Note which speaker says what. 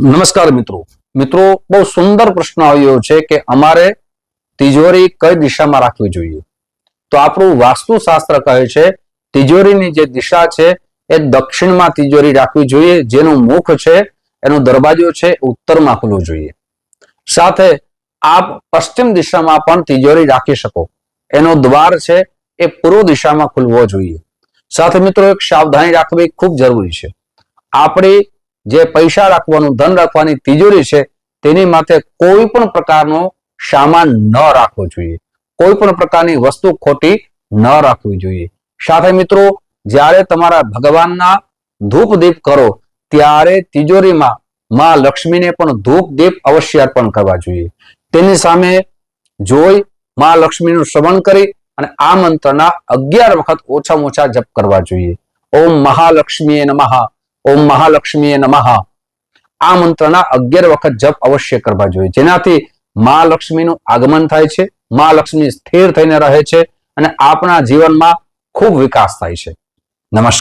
Speaker 1: નમસ્કાર મિત્રો. મિત્રો, બહુ સુંદર પ્રશ્ન આવ્યો છે કે અમારે તિજોરી કઈ દિશામાં રાખવી જોઈએ? તો આપણું વાસ્તુશાસ્ત્ર કહે છે, તિજોરીની જે દિશા છે, એ દક્ષિણમાં તિજોરી રાખવી જોઈએ, જેનું મુખ છે, એનો દરવાજો છે ઉત્તરમાં ખુલવું જોઈએ. સાથે આપ પશ્ચિમ દિશામાં પણ તિજોરી રાખી શકો. એનો દ્વાર છે, એ પૂર્વ દિશામાં ખુલવો જોઈએ. સાથે મિત્રો, એક સાવધાની રાખવી ખૂબ જરૂરી છે. આપણી જે પૈસા રાખવાનું, ધન રાખવાની તિજોરી છે, તેની માથે કોઈ પણ પ્રકારનો સામાન ન રાખવો જોઈએ. કોઈ પણ પ્રકારની વસ્તુ ખોટી ન રાખવી જોઈએ. સાથે મિત્રો, જ્યારે તમારા ભગવાનના ધૂપ દીપ કરો, ત્યારે તિજોરીમાં માં લક્ષ્મીને પણ ધૂપ દીપ અવશ્ય અર્પણ કરવા જોઈએ. તેની સામે જોઈ માં લક્ષ્મીનું શ્રવણ કરી અને આ મંત્રના અગિયાર વખત ઓછામાં ઓછા જપ કરવા જોઈએ. ઓમ મહાલક્ષ્મી નમઃ. ઓમ મહાલક્ષ્મીએ નમઃ. આ મંત્રના અગિયાર વખત જપ અવશ્ય કરવા જોઈએ. જેનાથી મા લક્ષ્મીનું આગમન થાય છે મા લક્ષ્મી સ્થિર થઈને રહે છે અને આપણા જીવનમાં ખૂબ વિકાસ થાય છે. નમસ્કાર.